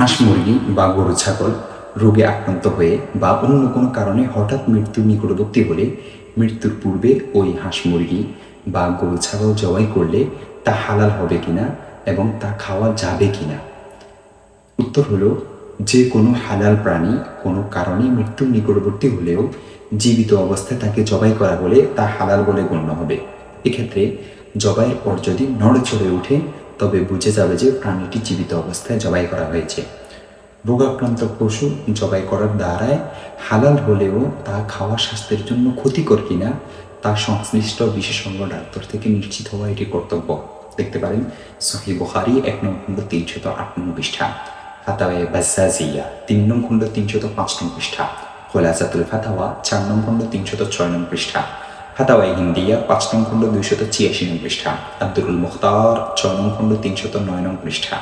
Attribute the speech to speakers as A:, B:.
A: হাঁস মুরগি বা গরু, ছাগল রোগে আক্রান্ত হয়ে বা অন্য কোনো কারণে হঠাৎ মৃত্যুর নিকটবর্তী হলে মৃত্যুর পূর্বে ওই হাঁস মুরগি বা গরু, ছাগল জবাই করলে তা হালাল হবে কিনা এবং তা খাওয়া যাবে কিনা? উত্তর হলো, যে কোনো হালাল প্রাণী কোনো কারণে মৃত্যুর নিকটবর্তী হলেও জীবিত অবস্থায় তাকে জবাই করা বলে তা হালাল বলে গণ্য হবে। এক্ষেত্রে জবাইয়ের পর যদি নড়ে চড়ে ওঠে তবে বুঝে যাবে যে প্রাণীটি জীবিত অবস্থায় জবাই করা হয়েছে। রোগাক্রান্ত পশু জবাই করার দ্বারায় হালাল হলেও তা খাওয়া স্বাস্থ্যের জন্য ক্ষতিকর কিনা, তা সংশ্লিষ্ট বিশেষজ্ঞ ডাক্তার থেকে নিশ্চিত হওয়া এটি কর্তব্য। দেখতে পারেন, সহি বুখারি এক নং খণ্ড তিনশত আট নং পৃষ্ঠা। ফাতাওয়ে বাজ্জাজিয়া তিন নং খণ্ড তিনশত পাঁচ নং পৃষ্ঠা। খোলাসাতুল ফাতাওয়া চার নং খণ্ড তিনশত ছয় নং পৃষ্ঠা। ফাতাওয়াই হিন্দিয়া পাঁচ নং খণ্ড দুইশত ছিয়াশি নং পৃষ্ঠা, আব্দুল মুখতার ছয় নং খণ্ড তিনশত নয় নং পৃষ্ঠা।